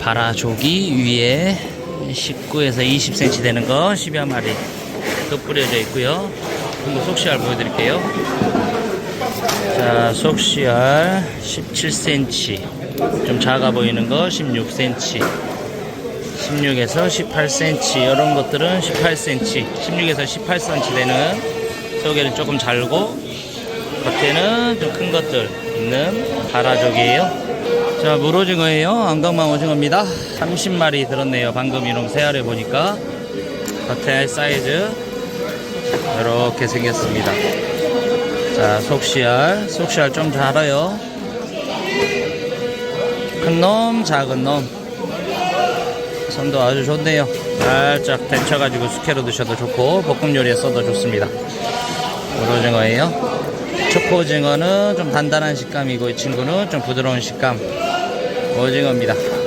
바라조기 위에 19에서 20cm 되는 거 10여 마리 덧뿌려져 있고요. 한번 속시알 보여드릴게요. 자, 속시알 17cm. 좀 작아 보이는 거 16cm. 16에서 18cm. 이런 것들은 18cm. 16에서 18cm 되는 속에는 조금 잘고 겉에는 좀 큰 것들 있는 바라족이에요. 자, 물오징어예요. 안강만 오징어입니다. 30마리 들었네요. 방금 이놈 새알에 보니까. 겉에 사이즈 이렇게 생겼습니다. 자, 속시알. 속시알 좀 자라요. 큰 놈, 작은 놈. 선도 아주 좋네요. 살짝 데쳐가지고 숙회로 드셔도 좋고, 볶음 요리에 써도 좋습니다. 물오징어예요. 초코오징어는 좀 단단한 식감이고, 이 친구는 좀 부드러운 식감. 오징어입니다.